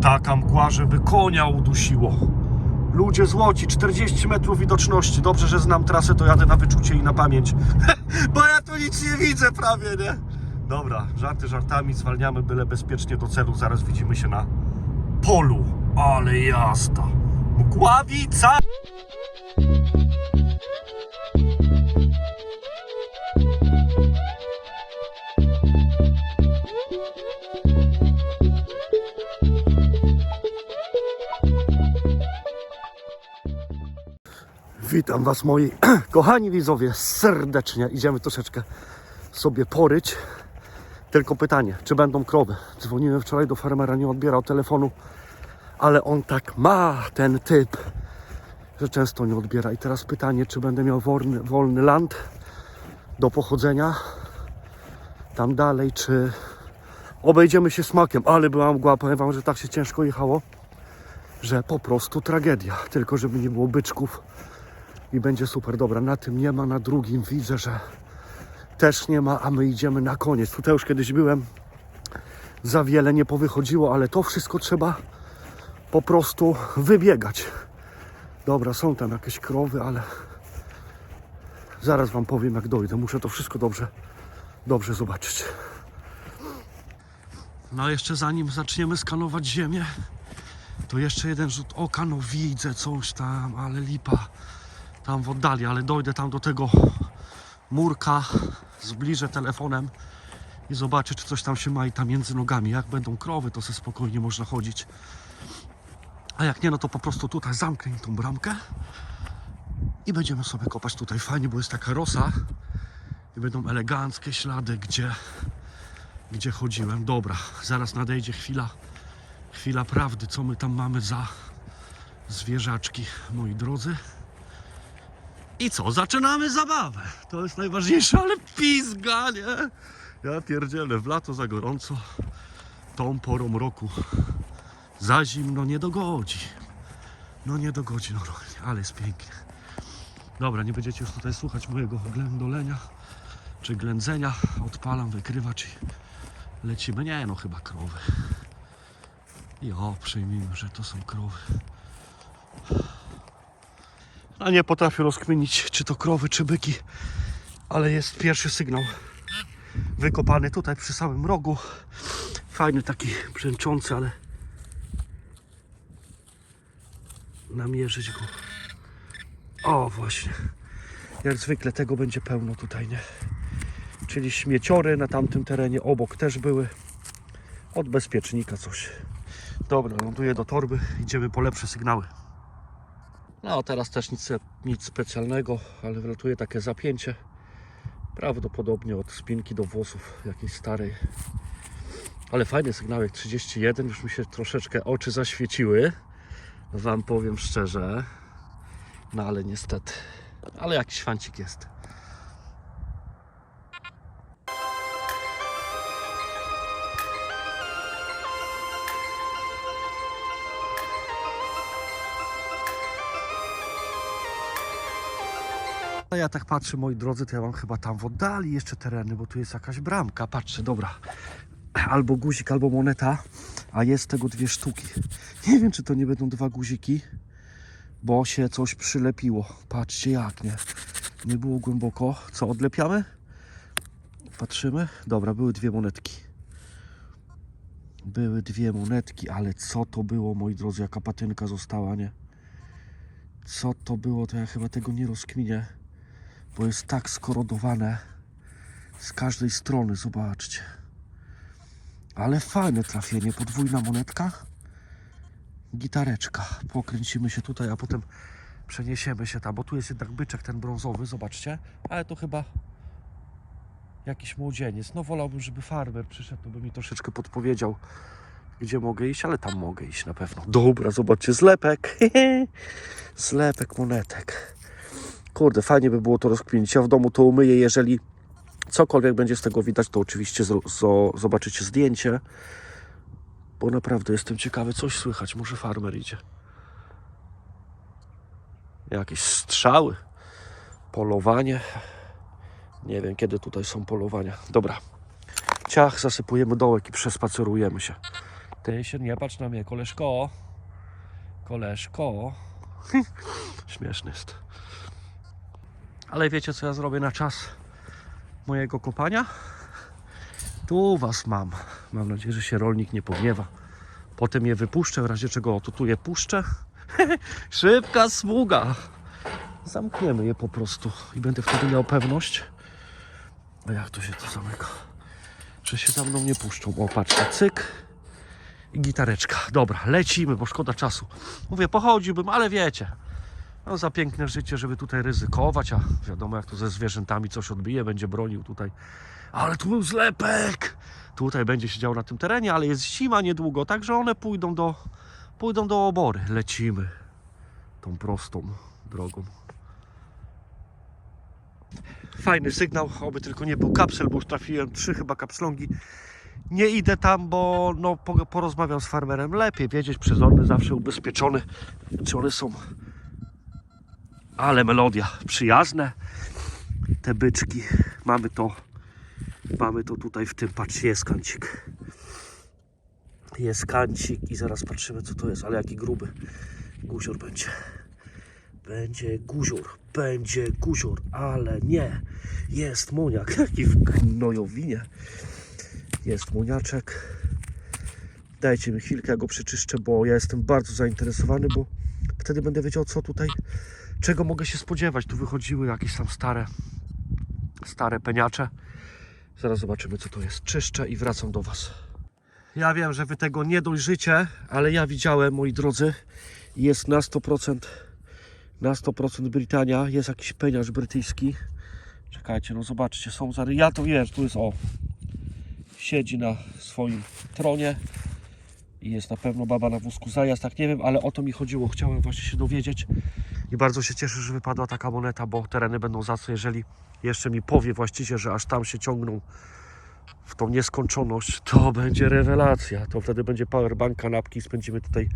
Taka mgła, żeby konia udusiło. Ludzie złoci, 40 metrów widoczności. Dobrze, że znam trasę, to jadę na wyczucie i na pamięć. Bo ja tu nic nie widzę prawie, nie? Dobra, żarty żartami, zwalniamy byle bezpiecznie do celu. Zaraz widzimy się na polu. Ale jazda. Mgławica! Witam Was moi kochani widzowie serdecznie. Idziemy troszeczkę sobie poryć. Tylko pytanie, czy będą krowy? Dzwoniłem wczoraj do farmera, nie odbierał telefonu, ale on tak ma ten typ, że często nie odbiera. I teraz pytanie, czy będę miał wolny, wolny land do pochodzenia tam dalej, czy obejdziemy się smakiem. Ale była mgła, powiem Wam, że tak się ciężko jechało, że po prostu tragedia. Tylko żeby nie było byczków i będzie super. Dobra, na tym nie ma, na drugim widzę, że też nie ma, a my idziemy na koniec. Tutaj już kiedyś byłem, za wiele nie powychodziło, ale to wszystko trzeba po prostu wybiegać. Dobra, są tam jakieś krowy, ale zaraz Wam powiem jak dojdę. Muszę to wszystko dobrze, dobrze zobaczyć. No a jeszcze zanim zaczniemy skanować ziemię, to jeszcze jeden rzut oka, no widzę coś tam, ale lipa tam w oddali, ale dojdę tam do tego murka, zbliżę telefonem i zobaczę, czy coś tam się ma i tam między nogami. Jak będą krowy, to sobie spokojnie można chodzić. A jak nie, no to po prostu tutaj zamknę tą bramkę i będziemy sobie kopać tutaj fajnie, bo jest taka rosa i będą eleganckie ślady, gdzie, gdzie chodziłem. Dobra, zaraz nadejdzie chwila, chwila prawdy, co my tam mamy za zwierzaczki, moi drodzy. I co? Zaczynamy zabawę. To jest najważniejsze, ale pizga, nie? Ja pierdzielę, w lato za gorąco, tą porą roku za zimno nie dogodzi. No nie dogodzi normalnie, ale jest pięknie. Dobra, nie będziecie już tutaj słuchać mojego ględolenia czy ględzenia. Odpalam wykrywacz i lecimy. Nie no, chyba krowy. I o, przyjmijmy, że to są krowy. A nie potrafię rozkminić, czy to krowy, czy byki. Ale jest pierwszy sygnał. Wykopany tutaj przy samym rogu. Fajny taki brzęczący, ale namierzyć go. O, właśnie. Jak zwykle tego będzie pełno tutaj, nie? Czyli śmieciory na tamtym terenie obok też były. Od bezpiecznika coś. Dobra, ląduję do torby. Idziemy po lepsze sygnały. No teraz też nic, nic specjalnego, ale wlatuje takie zapięcie. Prawdopodobnie od spinki do włosów jakiejś starej. Ale fajny sygnałek 31, już mi się troszeczkę oczy zaświeciły. Wam powiem szczerze. No ale niestety. Ale jakiś fancik jest. A ja tak patrzę, moi drodzy, to ja mam chyba tam w oddali jeszcze tereny, bo tu jest jakaś bramka. Patrzę, dobra. Albo guzik, albo moneta, a jest tego dwie sztuki. Nie wiem, czy to nie będą dwa guziki, bo się coś przylepiło. Patrzcie jak, nie? Nie było głęboko. Co, odlepiamy? Patrzymy. Dobra, były dwie monetki. Były dwie monetki, ale co to było, moi drodzy, jaka patynka została, nie? Co to było, to ja chyba tego nie rozkminię bo jest tak skorodowane z każdej strony, zobaczcie. Ale fajne trafienie, podwójna monetka, gitareczka. Pokręcimy się tutaj, a potem przeniesiemy się tam, bo tu jest jednak byczek ten brązowy, zobaczcie, ale to chyba jakiś młodzieniec. No wolałbym, żeby farmer przyszedł, to by mi troszeczkę podpowiedział, gdzie mogę iść, ale tam mogę iść na pewno. Dobra, zobaczcie, zlepek, zlepek monetek. Kurde, fajnie by było to rozkminić. Ja w domu to umyję, jeżeli cokolwiek będzie z tego widać, to oczywiście zobaczycie zdjęcie. Bo naprawdę jestem ciekawy, coś słychać. Może farmer idzie. Jakieś strzały, polowanie. Nie wiem, kiedy tutaj są polowania. Dobra. Ciach, zasypujemy dołek i przespacerujemy się. Ty się nie patrz na mnie, koleżko. Koleżko. Śmieszny jest. Ale wiecie co ja zrobię na czas mojego kopania? Tu was mam. Mam nadzieję, że się rolnik nie pogniewa. Potem je wypuszczę, w razie czego o, to tu je puszczę. Szybka smuga. Zamkniemy je po prostu i będę wtedy miał pewność. A jak to się to zamyka? Że się za mną nie puszczą. O, patrzcie, cyk i gitareczka. Dobra, lecimy, bo szkoda czasu. Mówię, pochodziłbym, ale wiecie, no za piękne życie, żeby tutaj ryzykować, a wiadomo jak to ze zwierzętami coś odbije, będzie bronił tutaj. Ale tu zlepek! Tutaj będzie siedział na tym terenie, ale jest zima niedługo, także one pójdą do, pójdą do obory. Lecimy tą prostą drogą. Fajny sygnał, oby tylko nie był kapsel, bo już trafiłem trzy chyba kapslongi. Nie idę tam, bo no, po- porozmawiam z farmerem. Lepiej wiedzieć, przezorny, zawsze ubezpieczony, czy one są. Ale melodia, przyjazne. Te byczki, mamy to, mamy to tutaj w tym, patrz, jest kancik. Jest kancik i zaraz patrzymy co to jest, ale jaki gruby guzior będzie. Będzie guzior, będzie guzior, ale nie, jest moniak, jaki w gnojowinie. Jest moniaczek. Dajcie mi chwilkę, ja go przeczyszczę, bo ja jestem bardzo zainteresowany, bo wtedy będę wiedział, co tutaj, czego mogę się spodziewać. Tu wychodziły jakieś tam stare, stare peniacze. Zaraz zobaczymy, co to jest. Czyszczę i wracam do Was. Ja wiem, że Wy tego nie dojrzycie, ale ja widziałem, moi drodzy, jest na 100%, na 100% Brytania, jest jakiś peniarz brytyjski. Czekajcie, no zobaczcie, są zary. Ja to wiesz, tu jest o, siedzi na swoim tronie i jest na pewno baba na wózku zajazd, tak nie wiem, ale o to mi chodziło, chciałem właśnie się dowiedzieć i bardzo się cieszę, że wypadła taka moneta, bo tereny będą zacne, jeżeli jeszcze mi powie właściciel, że aż tam się ciągną w tą nieskończoność, to będzie rewelacja, to wtedy będzie powerbank, kanapki i spędzimy tutaj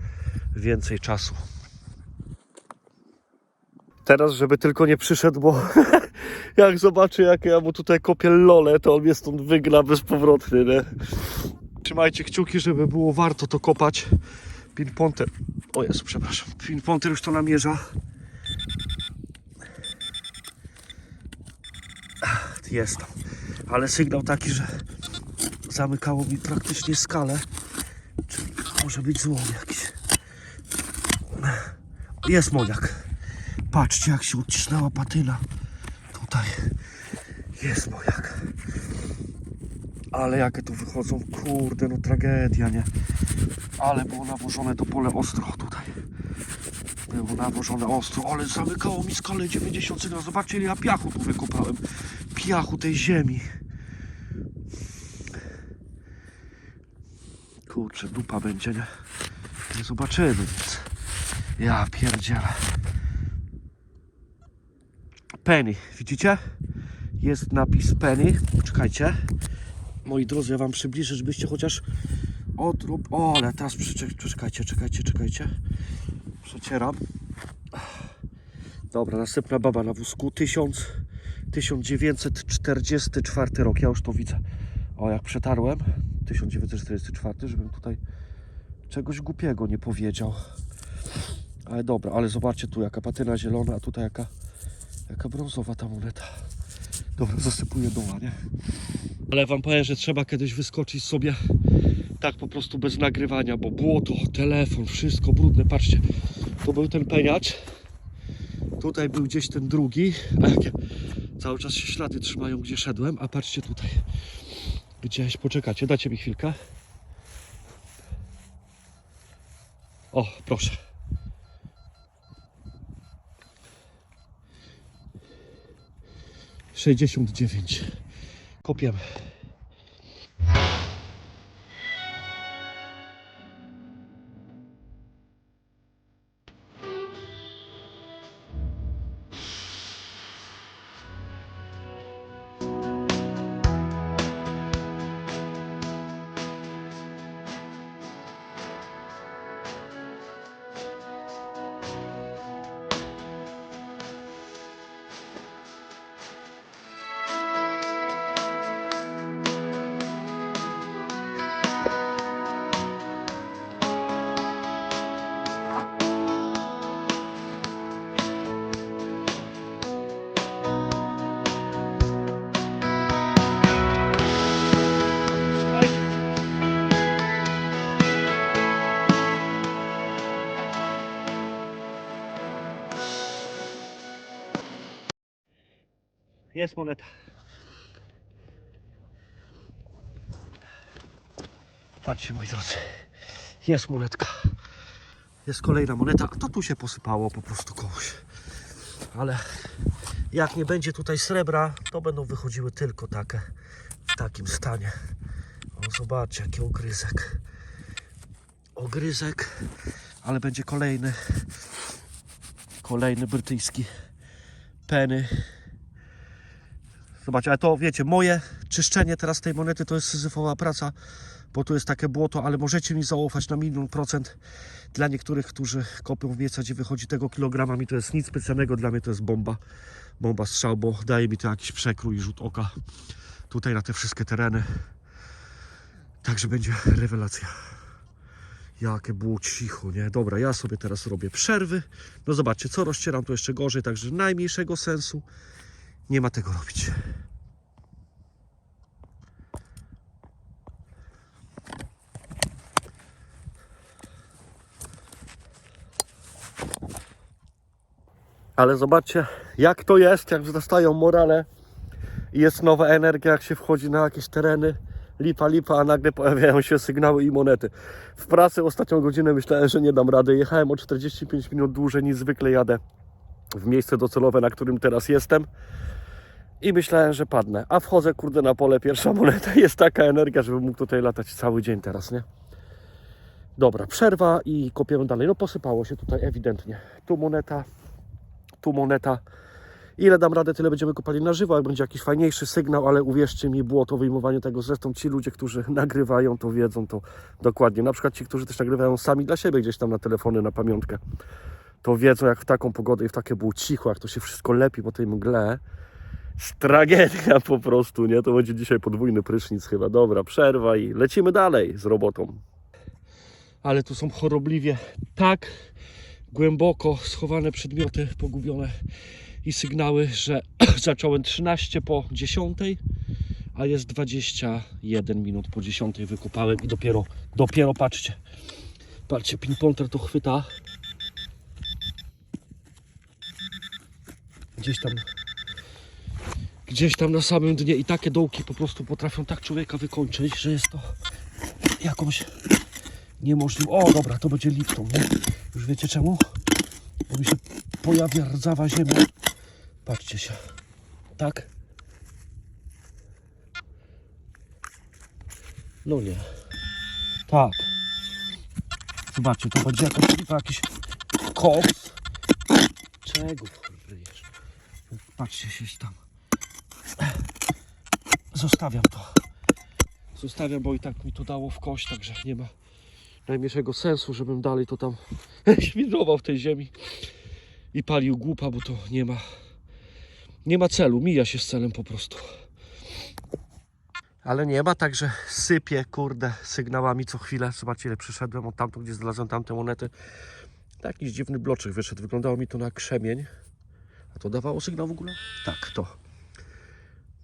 więcej czasu. Teraz, żeby tylko nie przyszedł, bo jak zobaczy, jak ja mu tutaj kopię lole, to on mnie stąd wygna bezpowrotnie, nie? Trzymajcie kciuki, żeby było warto to kopać. Pinponter, o Jezu, przepraszam, pinponter już to namierza. Jest tam, ale sygnał taki, że zamykało mi praktycznie skalę. Czyli może być złom jakiś. Jest moniak. Patrzcie, jak się odcisnęła patyna. Tutaj jest mojak. Ale jakie tu wychodzą, kurde, no tragedia, nie? Ale było nawożone to pole ostro tutaj. Było nawożone ostro, ale zamykało mi skalę 90 sygnał. Zobaczcie, ile ja piachu tu wykopałem. Piachu tej ziemi. Kurczę, dupa będzie, nie? Nie zobaczymy nic. Ja pierdzielę. Penny, widzicie? Jest napis Penny. Czekajcie. Moi drodzy, ja wam przybliżę, żebyście chociaż odrób. O, ale teraz przeczek- czekajcie, czekajcie, czekajcie. Przecieram. Dobra, następna baba na wózku. 1000, 1944 rok. Ja już to widzę. O, jak przetarłem. 1944, żebym tutaj czegoś głupiego nie powiedział. Ale dobra, ale zobaczcie tu jaka patyna zielona, a tutaj jaka, jaka brązowa ta moneta. Dobra, zasypuję doła, nie? Ale wam powiem, że trzeba kiedyś wyskoczyć sobie tak po prostu bez nagrywania, bo błoto, telefon, wszystko brudne. Patrzcie, to był ten peniacz. Tutaj był gdzieś ten drugi, a jakie cały czas się ślady trzymają, gdzie szedłem. A patrzcie tutaj, gdzieś, poczekacie, dacie mi chwilkę. O, proszę. Sześćdziesiąt dziewięć. Kopiemy. Jest moneta. Patrzcie moi drodzy. Jest monetka. Jest kolejna moneta. To tu się posypało po prostu komuś. Ale jak nie będzie tutaj srebra, to będą wychodziły tylko takie w takim stanie. O, zobaczcie, jaki ogryzek. Ogryzek, ale będzie kolejny. Kolejny brytyjski penny. Zobaczcie, ale to wiecie, moje czyszczenie teraz tej monety to jest syzyfowa praca, bo tu jest takie błoto, ale możecie mi zaufać na milion procent. Dla niektórych, którzy kopią w gdzie wychodzi tego kilograma, mi to jest nic specjalnego, dla mnie to jest bomba. Bomba strzał, bo daje mi to jakiś przekrój, rzut oka tutaj na te wszystkie tereny. Także będzie rewelacja. Jakie było cicho, nie? Dobra, ja sobie teraz robię przerwy. No zobaczcie, co rozcieram, to jeszcze gorzej, także najmniejszego sensu nie ma tego robić. Ale zobaczcie, jak to jest, jak wzrastają morale i jest nowa energia, jak się wchodzi na jakieś tereny. Lipa, lipa, a nagle pojawiają się sygnały i monety. W pracy ostatnią godzinę myślałem, że nie dam rady. Jechałem o 45 minut dłużej niż zwykle jadę w miejsce docelowe, na którym teraz jestem. I myślałem, że padnę. A wchodzę, kurde, na pole, pierwsza moneta. Jest taka energia, żebym mógł tutaj latać cały dzień teraz, nie? Dobra, przerwa i kopiemy dalej. No posypało się tutaj ewidentnie. Tu moneta, tu moneta. Ile dam radę, tyle będziemy kopali na żywo, jak będzie jakiś fajniejszy sygnał, ale uwierzcie mi, było to wyjmowanie tego. Zresztą ci ludzie, którzy nagrywają, to wiedzą to dokładnie. Na przykład ci, którzy też nagrywają sami dla siebie gdzieś tam na telefony, na pamiątkę, to wiedzą, jak w taką pogodę i w takie było cicho, jak to się wszystko lepi po tej mgle. Tragedia po prostu, nie? To będzie dzisiaj podwójny prysznic chyba. Dobra, przerwa i lecimy dalej z robotą. Ale tu są chorobliwie tak głęboko schowane przedmioty pogubione i sygnały, że zacząłem 13 po 10, a jest 21 minut po 10 wykopałem i dopiero, dopiero patrzcie, patrzcie, pinpointer to chwyta. Gdzieś tam, gdzieś tam na samym dnie i takie dołki po prostu potrafią tak człowieka wykończyć, że jest to jakąś niemożliwą. O, dobra, to będzie Lipton, nie? Już wiecie czemu? Bo mi się pojawia rdzawa ziemia. Patrzcie się. Tak? No nie. Tak. Zobaczcie, to będzie jakaś jakiś koks. Czego? Patrzcie się tam. Zostawiam to. Zostawiam, bo i tak mi to dało w kość, także nie ma najmniejszego sensu, żebym dalej to tam świdrował w tej ziemi i palił głupa, bo to nie ma nie ma celu, mija się z celem po prostu. Ale nie ma, także sypie, kurde, sygnałami co chwilę. Zobaczcie, ile przyszedłem od tamtą, gdzie znalazłem tamte monety. Jakiś dziwny bloczek wyszedł. Wyglądało mi to na krzemień. A to dawało sygnał w ogóle? Tak, to.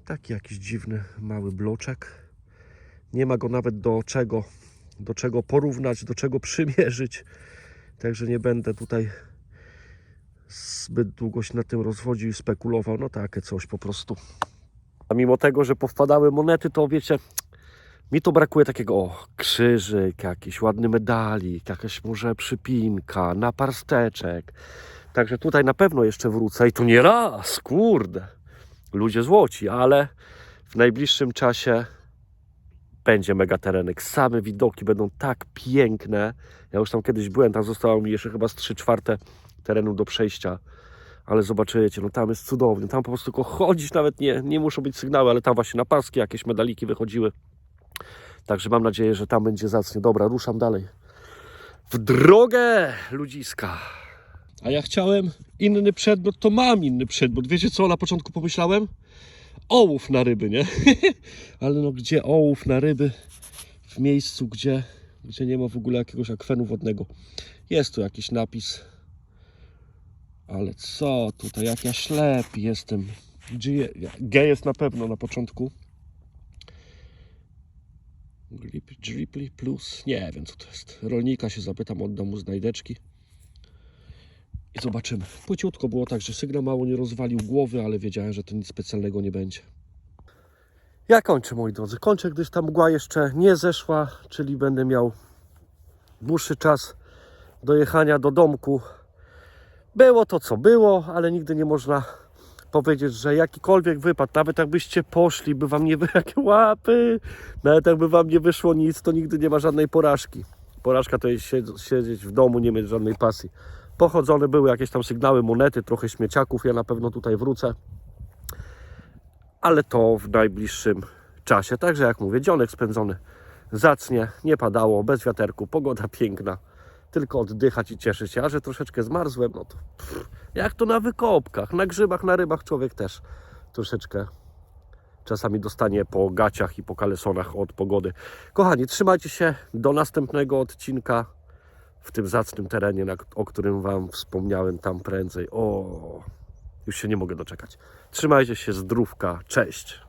Taki jakiś dziwny, mały bloczek. Nie ma go nawet do czego, do czego porównać, do czego przymierzyć. Także nie będę tutaj zbyt długo się na tym rozwodził i spekulował. No takie coś po prostu. A mimo tego, że powpadały monety, to wiecie, mi to brakuje takiego o, krzyżyk, jakiś ładny medalik, jakaś może przypinka, naparsteczek. Także tutaj na pewno jeszcze wrócę i to nie raz, kurde. Ludzie złoci, ale w najbliższym czasie będzie megaterenek. Same widoki będą tak piękne. Ja już tam kiedyś byłem, tam zostało mi jeszcze chyba z 3 czwarte terenu do przejścia. Ale zobaczycie, no tam jest cudownie. Tam po prostu tylko chodzić, nawet nie, nie muszą być sygnały, ale tam właśnie na paski jakieś medaliki wychodziły. Także mam nadzieję, że tam będzie zacnie. Dobra, ruszam dalej. W drogę ludziska. A ja chciałem inny przedmiot, to mam inny przedmiot. Wiecie co na początku pomyślałem? Ołów na ryby, nie? Ale no gdzie ołów na ryby? W miejscu, gdzie, gdzie nie ma w ogóle jakiegoś akwenu wodnego. Jest tu jakiś napis. Ale co tutaj? Jak ja ślepy jestem. Je... G jest na pewno na początku. Grip, Driply plus. Nie wiem co to jest. Rolnika się zapytam, oddam mu znajdeczki. I zobaczymy. Płyciutko było tak, że sygnał mało nie rozwalił głowy, ale wiedziałem, że to nic specjalnego nie będzie. Ja kończę, moi drodzy. Kończę, gdyż ta mgła jeszcze nie zeszła, czyli będę miał dłuższy czas dojechania do domku. Było to, co było, ale nigdy nie można powiedzieć, że jakikolwiek wypad, nawet jakbyście poszli, by wam nie wy... jakie łapy, nawet jakby wam nie wyszło nic, to nigdy nie ma żadnej porażki. Porażka to jest siedz- siedzieć w domu, nie mieć żadnej pasji. Pochodzone były jakieś tam sygnały, monety, trochę śmieciaków, ja na pewno tutaj wrócę. Ale to w najbliższym czasie. Także jak mówię, dzionek spędzony zacnie, nie padało, bez wiaterku, pogoda piękna. Tylko oddychać i cieszyć się, a że troszeczkę zmarzłem, no to pff, jak to na wykopkach, na grzybach, na rybach człowiek też troszeczkę czasami dostanie po gaciach i po kalesonach od pogody. Kochani, trzymajcie się do następnego odcinka w tym zacnym terenie, o którym Wam wspomniałem tam prędzej. O, już się nie mogę doczekać. Trzymajcie się, zdrówka, cześć.